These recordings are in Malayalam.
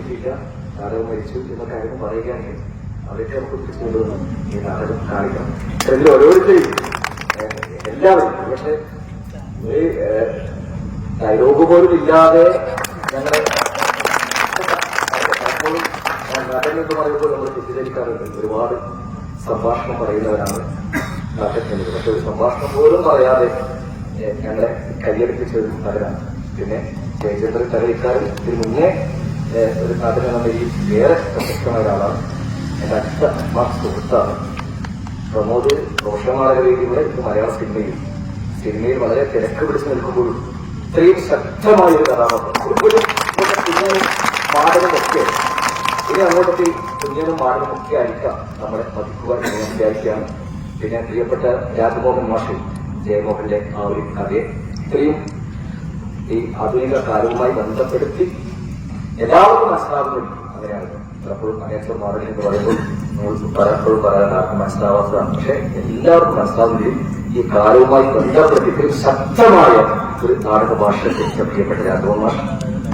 മരിച്ചിട്ടില്ല നാടകം മരിച്ചു എന്നൊക്കെ കാര്യം പറയുകയാണെങ്കിൽ അവരൊക്കെ നമുക്ക് പിടിച്ചുകൊണ്ടുവന്ന് ഈ നാടകം കാണിക്കണം. ഇതിൽ ഓരോരുത്തരും എല്ലാവരും പക്ഷെ ഡയലോഗ് പോലും ഇല്ലാതെ ഞങ്ങളെ പലപ്പോഴും നടൻ എന്ന് പറയുമ്പോൾ നമ്മൾ തെറ്റിദ്ധരിക്കാറുണ്ട്. ഒരുപാട് സംഭാഷണം പറയുന്നവരാണ് നടക്കുന്നത് പക്ഷെ ഒരു സംഭാഷണം പോലും പറയാതെ ഞങ്ങളെ കൈയടിപ്പിച്ച ഒരു നടനാണ് പിന്നെ ജയചന്ദ്രൻ കലയിക്കാരൻ ഇതിന് മുന്നേ ഒരു നടൻ എന്ന ഈ ഏറെ പ്രശസ്തമായ ഒരാളാണ്. എന്റെ അടുത്ത അമ്മ സുഹൃത്താണ്. പ്രമോദ് റോഷന്മാരുടെ രീതിയിലൂടെ ഇത് മലയാള സിനിമയിൽ സിനിമയിൽ വളരെ തിരക്ക് പിടിച്ച് നിൽക്കുമ്പോഴും ഇത്രയും ശക്തമായ ഒരു കഥാപാത്രം ഒരു കുഞ്ഞനും ഇനി അങ്ങോട്ടൊക്കെ കുഞ്ഞനും മാടനും ഒക്കെ ആയിരിക്കാം നമ്മളെ മതിക്കുക എന്ന് വിചാരിക്കുകയാണ്. പിന്നെ പ്രിയപ്പെട്ട രാജ്മോഹൻ മാഷി ജയമോഹന്റെ ആ ഒരു കഥയെ ഇത്രയും ഈ ആധുനിക കാലവുമായി ബന്ധപ്പെടുത്തി എല്ലാവർക്കും മനസ്സിലാകുന്നത് അങ്ങനെയാണ് പലപ്പോഴും അങ്ങനത്തെ മാറി എന്ന് പറയുമ്പോൾ നമ്മൾ പലപ്പോഴും പറയാൻ ആർക്കും മനസ്സിലാവാത്തതാണ്. പക്ഷെ എല്ലാവർക്കും മനസ്സിലാവുകയും ഈ കാലവുമായി ബന്ധപ്പെടുത്തി ഇത്രയും ശക്തമായ ഒരു നാടക ഭാഷ രചിച്ച പ്രിയപ്പെട്ട രാഘവ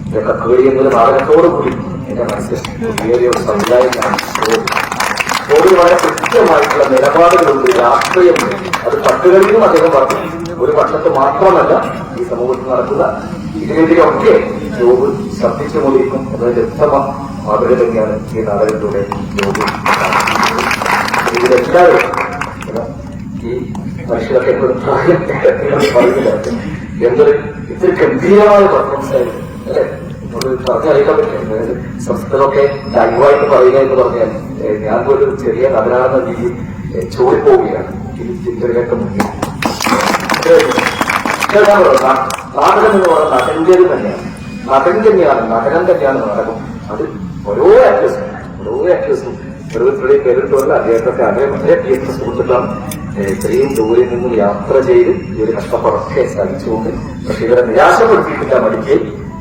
ഇതൊക്കെ കക്കുകളി എന്നൊരു നാടകത്തോടു കൂടി എന്റെ മനസ്സിൽ പുതിയൊരു ഒരു സമുദായമാണ് കോവിഡ് വളരെ കൃത്യമായിട്ടുള്ള നിലപാടുകളുണ്ട് രാഷ്ട്രീയമുണ്ട്. അത് പട്ടുകളിലും അദ്ദേഹം പറഞ്ഞു. ഒരു പക്ഷത്ത് മാത്രമല്ല ഈ സമൂഹത്തിൽ നടക്കുന്ന ഇതിനെതിരെയൊക്കെ ജോബ് ശബ്ദിച്ചുകൊണ്ടിരിക്കും എന്നതിന്റെ ഉത്തമ മാതൃക തന്നെയാണ് ഈ നാടകത്തിലൂടെ ജോബ്. ഇതിലെല്ലാവരും ഈ മനുഷ്യരൊക്കെ പറയുന്നില്ല എന്തൊരു ഇത്തിരി ഗംഭീരമായ പെർഫോമൻസ് ആയിരുന്നു. അല്ലെ? നമ്മൾ പറഞ്ഞറിയിക്കാൻ പറ്റും അതായത് സംസ്കൃതമൊക്കെ ലൈവായിട്ട് പറയുക എന്ന് പറഞ്ഞാൽ ഞാൻ പോലും ചെറിയ നടനാണെന്ന രീതിയിൽ ഏഹ്, ചോടിപ്പോവുകയാണ് ഈ ചിന്തകളൊക്കെ മുന്നിൽ. നാടകം എന്ന് പറയുന്നത് നടന്റേത് തന്നെയാണ്. നടൻ തന്നെയാണ് മകനം തന്നെയാണ് നാടകം. അത് ഓരോ ആക്ടേഴ്സും ഓരോ ആക്ടേഴ്സും ഓരോരുത്തരുടെയും പേരിട്ടുള്ള അദ്ദേഹത്തെ അദ്ദേഹം വളരെ പ്രിയപ്പെട്ട സുഹൃത്തുക്കളാണ് ഇത്രയും ദൂരെ നിന്നും യാത്ര ചെയ്ത് ഈ ഒരു കഷ്ടപ്പാടൊക്കെ സഹിച്ചുകൊണ്ട് പക്ഷെ ഇവരെ നിരാശപ്പെടുത്തിയിട്ടില്ല മടിക്കൽ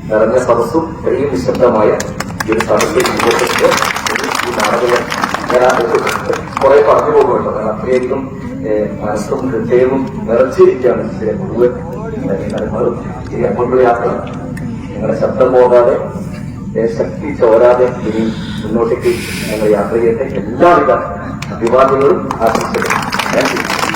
നിറഞ്ഞ സദസ്സും ഇത്രയും നിശബ്ദമായ ഈ ഒരു സദസ്സിൽ ഈ നാടകം കുറെ പറഞ്ഞു പോകുമല്ലോ കാരണം അത്രയധികം മനസ്സും ഹൃദയവും നിറച്ചിരിക്കുകയാണ്. ഇതിലെ മുഴുവൻ ഈ അപ്പോഴുള്ള യാത്ര നിങ്ങളുടെ ശബ്ദം പോകാതെ ശക്തി ചോരാതെ ഇനി മുന്നോട്ടേക്ക് ഞങ്ങൾ യാത്ര ചെയ്യട്ടെ. എല്ലാവിധ അഭിവാദ്യങ്ങളും ആശംസകളും. Thank you